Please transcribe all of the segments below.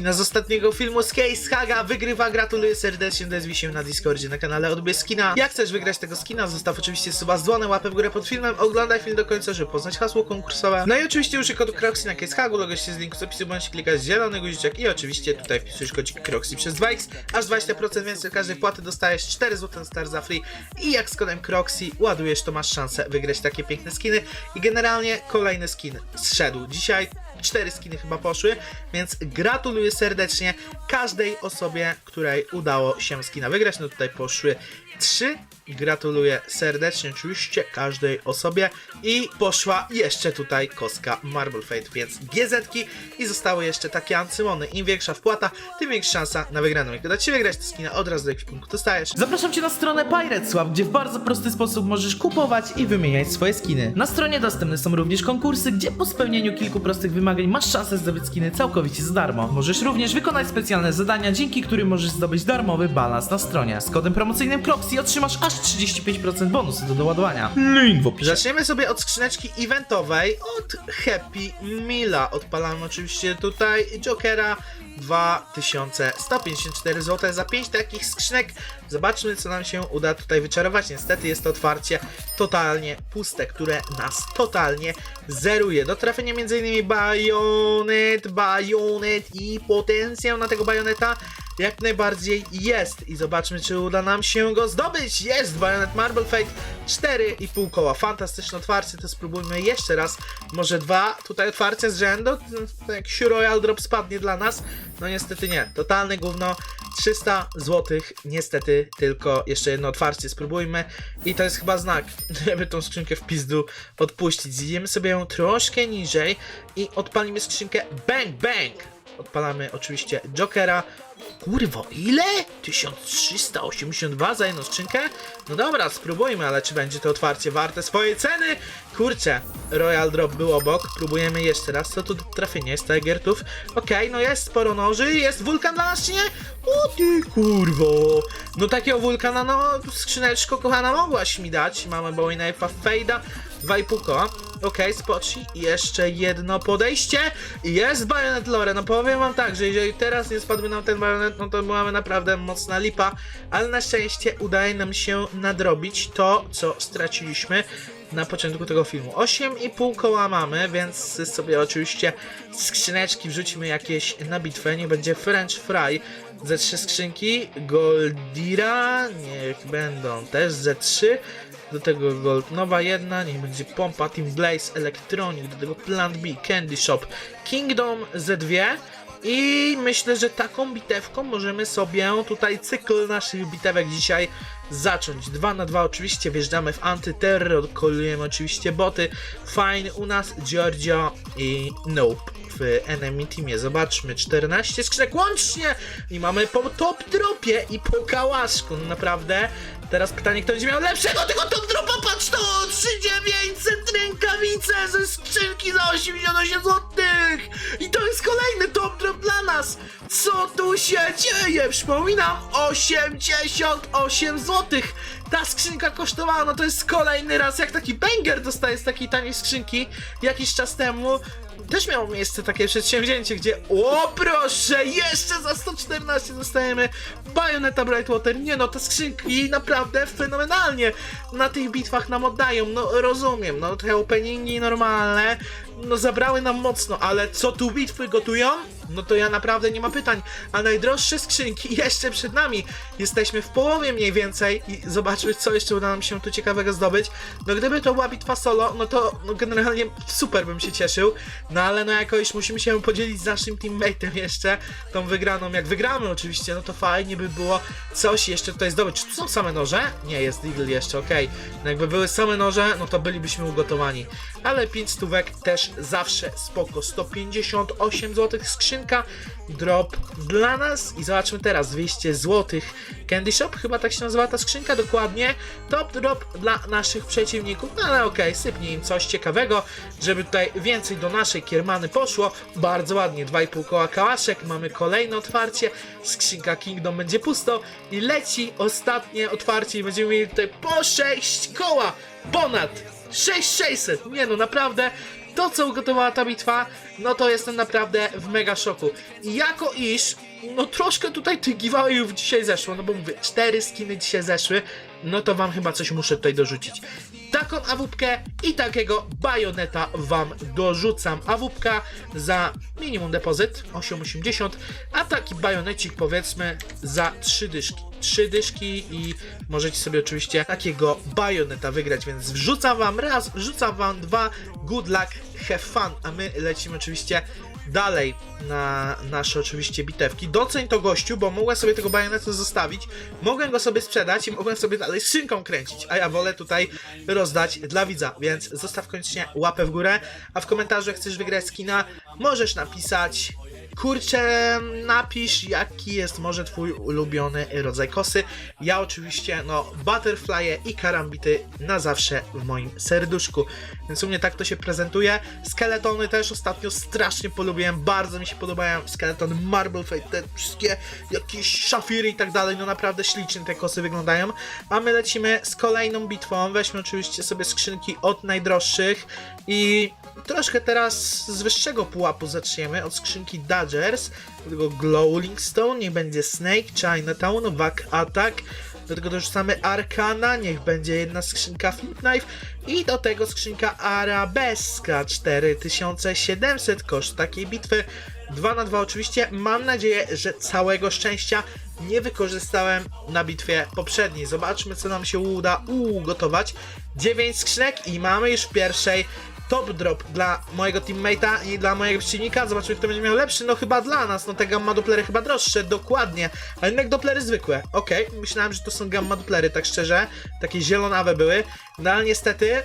skina z ostatniego filmu z Case Haga. Wygrywa, gratuluję serdecznie, odezwij się na Discordzie na kanale Odbierz Skina. Jak chcesz wygrać tego skina, zostaw oczywiście suba z dzwonem, łapę w górę pod filmem, oglądaj film do końca, żeby poznać hasło konkursowe. No i oczywiście użyj kodu Croxy na Case Hagu, logo się z linku z opisu, bądź klikać zielony guziczek i oczywiście tutaj wpisujesz kodzik Croxy przez 2x, aż 20% więcej każdej płaty dostajesz. 4 zł star za free. I jak z kodem Croxy ładujesz, to masz szansę wygrać takie piękne skiny. I generalnie kolejny skin zszedł. Dzisiaj cztery skiny chyba poszły, więc gratuluję serdecznie każdej osobie, której udało się skina wygrać. No tutaj poszły trzy. Gratuluję serdecznie oczywiście każdej osobie i poszła jeszcze tutaj koska Marble Fate, więc GZ-ki i zostały jeszcze takie ancymony. Im większa wpłata, tym większa szansa na wygraną. Jak uda Ci wygrać te skina, od razu do ekwipunku dostajesz. Zapraszam Cię na stronę Pirate Swap, gdzie w bardzo prosty sposób możesz kupować i wymieniać swoje skiny. Na stronie dostępne są również konkursy, gdzie po spełnieniu kilku prostych wymagań masz szansę zdobyć skiny całkowicie za darmo. Możesz również wykonać specjalne zadania, dzięki którym możesz zdobyć darmowy balans na stronie. Z kodem promocyjnym Cloxy otrzymasz aż 35% bonusu do doładowania. Link w opisie. Zaczniemy sobie od skrzyneczki eventowej od Happy Mila. Odpalamy oczywiście tutaj Jokera 2154 zł za 5 takich skrzynek. Zobaczmy co nam się uda tutaj wyczarować. Niestety jest to otwarcie totalnie puste, które nas totalnie zeruje. Do trafienia m.in. bajonet, bajonet i potencjał na tego bajoneta jak najbardziej jest. I zobaczmy, czy uda nam się go zdobyć. Jest! Bayonet Marble Fate 4,5 koła. Fantastyczne otwarcie, to spróbujmy jeszcze raz. Może dwa tutaj otwarcia z rzędu. Jak Royal Drop spadnie dla nas. No niestety nie. Totalne gówno. 300 zł. Niestety tylko jeszcze jedno otwarcie spróbujmy. I to jest chyba znak, żeby tą skrzynkę w pizdu odpuścić. Zjemy sobie ją troszkę niżej i odpalimy skrzynkę Bang Bang. Odpalamy oczywiście Jokera. Kurwo, ile? 1382 za jedną skrzynkę? No dobra, spróbujmy, ale czy będzie to otwarcie warte swojej ceny? Kurczę, Royal Drop był obok. Próbujemy jeszcze raz. Co tu do trafienia jest Tigertów? Okej, no jest sporo noży. Jest wulkan dla nas, czy nie? O ty kurwo! No takiego wulkana, no skrzyneczko kochana mogłaś mi dać. Mamy Bowie Knife'a Fade'a. 2,5 koła. Okej, spocznij. Jeszcze jedno podejście. Jest Bayonet Lore. No powiem wam tak, że jeżeli teraz nie spadłby nam ten bayonet, no to byłaby naprawdę mocna lipa. Ale na szczęście udaje nam się nadrobić to, co straciliśmy na początku tego filmu. 8,5 koła mamy, więc sobie oczywiście skrzyneczki wrzucimy jakieś na bitwę. Nie będzie French Fry ze trzy skrzynki. Goldira, niech będą też ze trzy. Do tego Gold Nowa jedna, niech będzie Pompa, Team Blaze, Electronic, do tego Plant B, Candy Shop, Kingdom Z2 i myślę, że taką bitewką możemy sobie tutaj cykl naszych bitewek dzisiaj zacząć. 2 na 2 oczywiście wjeżdżamy w antyterror, kolujemy oczywiście boty. Fine u nas, Giorgio i Nope w enemy teamie. Zobaczmy, 14 skrzynek łącznie i mamy po top dropie i po kałaszku. No naprawdę, teraz pytanie, kto będzie miał lepszego tego top dropa? Patrz to, 3900 rękawice ze skrzynki za 88 zł. I to jest kolejny top drop dla nas. Co tu się dzieje? Przypominam, 88 zł. Ta skrzynka kosztowała, no to jest kolejny raz, jak taki banger dostaje z takiej taniej skrzynki jakiś czas temu. Też miało miejsce takie przedsięwzięcie, gdzie o proszę, jeszcze za 114 dostajemy Bayonetta Brightwater. Nie no, te skrzynki naprawdę fenomenalnie na tych bitwach nam oddają. No rozumiem, no te openingi normalne, no zabrały nam mocno, ale co tu bitwy gotują? No to ja naprawdę nie ma pytań. A najdroższe skrzynki jeszcze przed nami. Jesteśmy w połowie mniej więcej i zobaczmy, co jeszcze uda nam się tu ciekawego zdobyć. No gdyby to była bitwa solo, no to no, generalnie super bym się cieszył. No ale no jakoś musimy się podzielić z naszym teammateem jeszcze tą wygraną. Jak wygramy oczywiście, no to fajnie by było coś jeszcze tutaj zdobyć. Czy tu są same noże? Nie, jest Eagle jeszcze, okej. No jakby były same noże, no to bylibyśmy ugotowani. Ale 5 stówek też zawsze spoko. 158 zł skrzynka, drop dla nas. I zobaczmy teraz, 200 zł Candy Shop, chyba tak się nazywa ta skrzynka dokładnie. Top drop dla naszych przeciwników, no ale okej, sypnie im coś ciekawego, żeby tutaj więcej do naszej kiermany poszło. Bardzo ładnie, 2,5 koła kałaszek, mamy kolejne otwarcie, skrzynka Kingdom będzie pusto. I leci ostatnie otwarcie i będziemy mieli tutaj po 6 koła, ponad 6600, nie no naprawdę to, co ugotowała ta bitwa, no to jestem naprawdę w mega szoku. Jako iż, no troszkę tutaj tych giveawayów dzisiaj zeszło, no bo mówię, cztery skiny dzisiaj zeszły, no to wam chyba coś muszę tutaj dorzucić. Taką awupkę i takiego bajoneta wam dorzucam. Awupka za minimum depozyt 8,80, a taki bajonecik powiedzmy za 3 dyszki. 3 dyszki i możecie sobie oczywiście takiego bajoneta wygrać, więc wrzucam wam raz, wrzucam wam dwa, good luck, have fun, a my lecimy oczywiście dalej na nasze oczywiście bitewki. Doceń to gościu, bo mogłem sobie tego bajoneta zostawić, mogłem go sobie sprzedać i mogłem sobie dalej szynką kręcić, a ja wolę tutaj rozdać dla widza, więc zostaw koniecznie łapę w górę, a w komentarzu jak chcesz wygrać skina, możesz napisać Kurczę, napisz jaki jest może twój ulubiony rodzaj kosy. Ja oczywiście, no, butterflye i karambity na zawsze w moim serduszku. Więc u mnie tak to się prezentuje. Skeletony też ostatnio strasznie polubiłem, bardzo mi się podobają skeletony Marble Fate, te wszystkie jakieś szafiry i tak dalej, no naprawdę ślicznie te kosy wyglądają. A my lecimy z kolejną bitwą, weźmy oczywiście sobie skrzynki od najdroższych i troszkę teraz z wyższego pułapu zaczniemy, od skrzynki Dodgers, do tego Glowing Stone, niech będzie Snake, Chinatown, Wack Attack, do tego dorzucamy Arkana, niech będzie jedna skrzynka Flip Knife i do tego skrzynka Arabeska 4700 koszt takiej bitwy 2 na 2 oczywiście. Mam nadzieję, że całego szczęścia nie wykorzystałem na bitwie poprzedniej. Zobaczmy co nam się uda ugotować. 9 skrzynek i mamy już w pierwszej top drop dla mojego teammate'a i dla mojego przeciwnika. Zobaczymy, kto będzie miał lepszy. No chyba dla nas, no te gamma doplery chyba droższe, dokładnie. Ale jednak doplery zwykłe. Okej, myślałem, że to są gamma doplery, tak szczerze. Takie zielonawe były. No ale niestety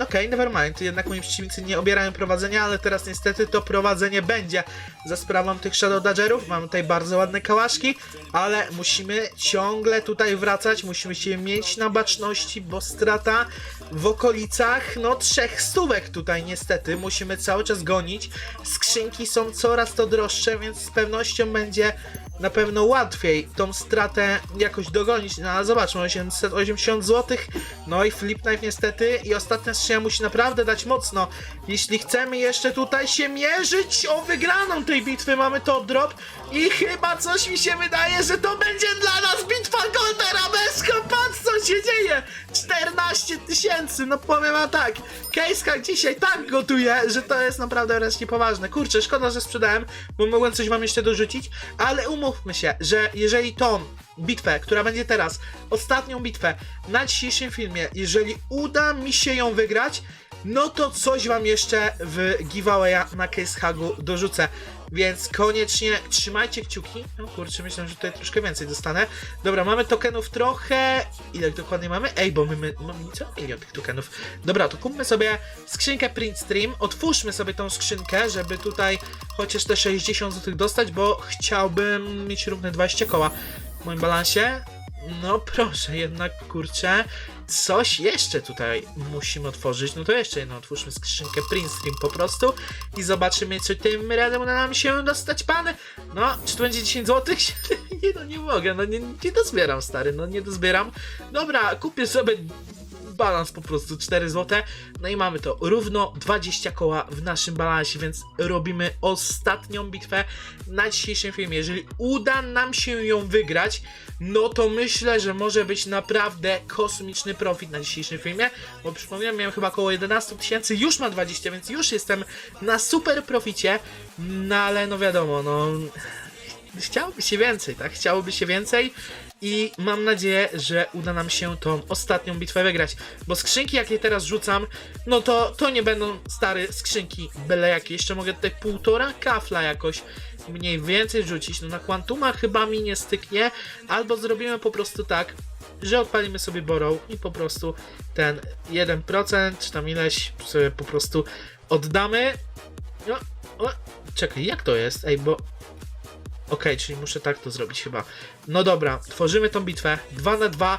Okej, nevermind, jednak moi przeciwnicy nie obierają prowadzenia, ale teraz niestety to prowadzenie będzie za sprawą tych Shadow Dodgerów. Mamy tutaj bardzo ładne kałaszki, ale musimy ciągle tutaj wracać, musimy się mieć na baczności, bo strata w okolicach, no, trzech stówek tutaj niestety. Musimy cały czas gonić. Skrzynki są coraz to droższe, więc z pewnością będzie na pewno łatwiej tą stratę jakoś dogonić. No ale zobaczmy, 880 zł. No i Flip Knife niestety. I ostatnia skrzynia musi naprawdę dać mocno. Jeśli chcemy jeszcze tutaj się mierzyć o wygraną tej bitwy, mamy top drop. I chyba coś mi się wydaje, że to będzie dla nas bitwa Goldera Besko. Patrz co się dzieje! 14 tysięcy, no powiem wam tak. Kejska dzisiaj tak gotuje, że to jest naprawdę wreszcie poważne. Kurczę, szkoda, że sprzedałem, bo mogłem coś wam jeszcze dorzucić, ale umówmy się, że jeżeli tą bitwę, która będzie teraz, ostatnią bitwę na dzisiejszym filmie, jeżeli uda mi się ją wygrać, no to coś wam jeszcze w giveawaya na Case Hagu dorzucę. Więc koniecznie trzymajcie kciuki. No kurczę, myślę, że tutaj troszkę więcej dostanę. Dobra, mamy tokenów trochę. Ile dokładnie mamy? Ej, bo my, my mamy nieco milion tych tokenów. Dobra, to kupmy sobie skrzynkę Print Stream. Otwórzmy sobie tą skrzynkę, żeby tutaj chociaż te 60 zł dostać, bo chciałbym mieć równe 20 koła w moim balansie. No proszę, jednak kurczę, coś jeszcze tutaj musimy otworzyć. No to jeszcze jedno, otwórzmy skrzynkę Print Stream po prostu i zobaczymy, czy tym razem uda nam się dostać pan. No, czy to będzie 10 zł? nie, no nie mogę, no nie, nie dozbieram, stary, no nie dozbieram. Dobra, kupię sobie balans po prostu 4 zł. No i mamy to równo 20 koła w naszym balansie, więc robimy ostatnią bitwę na dzisiejszym filmie. Jeżeli uda nam się ją wygrać, no to myślę, że może być naprawdę kosmiczny profit na dzisiejszym filmie, bo przypominam, miałem chyba około 11 tysięcy, już ma 20, więc już jestem na super proficie, no ale no wiadomo, no chciałoby się więcej, tak? Chciałoby się więcej i mam nadzieję, że uda nam się tą ostatnią bitwę wygrać. Bo skrzynki, jakie teraz rzucam, no to, to nie będą stare skrzynki byle jakie. Jeszcze mogę tutaj półtora kafla jakoś mniej więcej rzucić. No na Quantuma chyba mi nie styknie, albo zrobimy po prostu tak, że odpalimy sobie Borrow i po prostu ten 1% czy tam ileś sobie po prostu oddamy. No, o, czekaj, jak to jest? Ej, bo Okej, czyli muszę tak to zrobić chyba. No dobra, tworzymy tą bitwę 2 na 2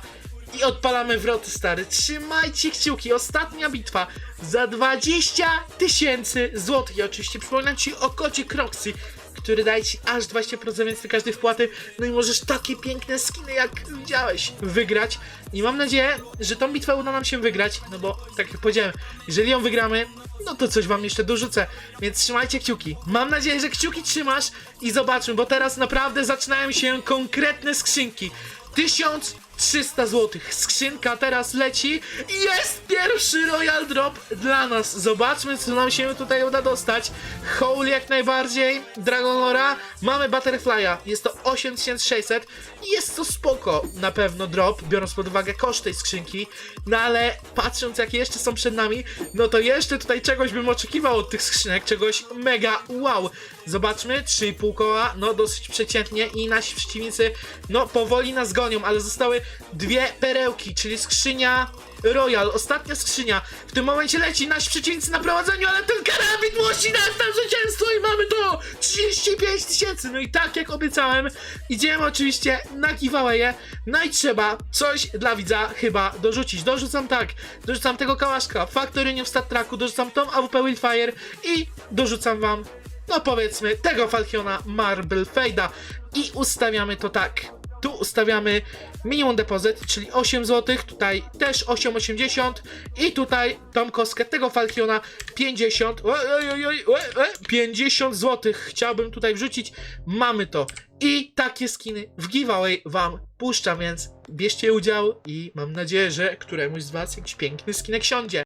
i odpalamy wroty stary. Trzymajcie kciuki, ostatnia bitwa za 20 tysięcy złotych. I oczywiście przypominam ci o kocie Croxy. Który daje ci aż 20% więcej każdej wpłaty, no i możesz takie piękne skiny, jak widziałeś, wygrać. I mam nadzieję, że tą bitwę uda nam się wygrać, no bo tak jak powiedziałem, jeżeli ją wygramy, no to coś wam jeszcze dorzucę, więc trzymajcie kciuki. Mam nadzieję, że kciuki trzymasz i zobaczmy, bo teraz naprawdę zaczynają się konkretne skrzynki. 1300 zł. Skrzynka teraz leci jest pierwszy Royal Drop dla nas. Zobaczmy, co nam się tutaj uda dostać. Howl jak najbardziej, Dragonlora, mamy Butterfly'a, jest to 8600 i jest to spoko na pewno drop, biorąc pod uwagę koszt tej skrzynki, no ale patrząc jakie jeszcze są przed nami, no to jeszcze tutaj czegoś bym oczekiwał od tych skrzynek, czegoś mega wow. Zobaczmy, 3,5 koła, no dosyć przeciętnie i nasi przeciwnicy, no powoli nas gonią, ale zostały dwie perełki, czyli skrzynia Royal, ostatnia skrzynia. W tym momencie leci nasi przeciwnicy na prowadzeniu, ale ten karabin musi nas na zwycięstwo i mamy to! 35 tysięcy! No i tak jak obiecałem, idziemy oczywiście na giveaway'e. No i trzeba coś dla widza chyba dorzucić. Dorzucam tak, dorzucam tego kałaszka Factory w Stat Tracku, dorzucam tą AWP Wildfire i dorzucam wam, no powiedzmy, tego Falchiona Marble Fade'a i ustawiamy to tak. Tu ustawiamy minimum depozyt, czyli 8 zł, tutaj też 8,80 i tutaj tą kostkę tego Falchiona 50, oj, oj, oj, oj, oj, oj, 50 zł chciałbym tutaj wrzucić, mamy to. I takie skiny w giveaway wam puszczam, więc bierzcie udział i mam nadzieję, że któremuś z was jakiś piękny skinek siądzie.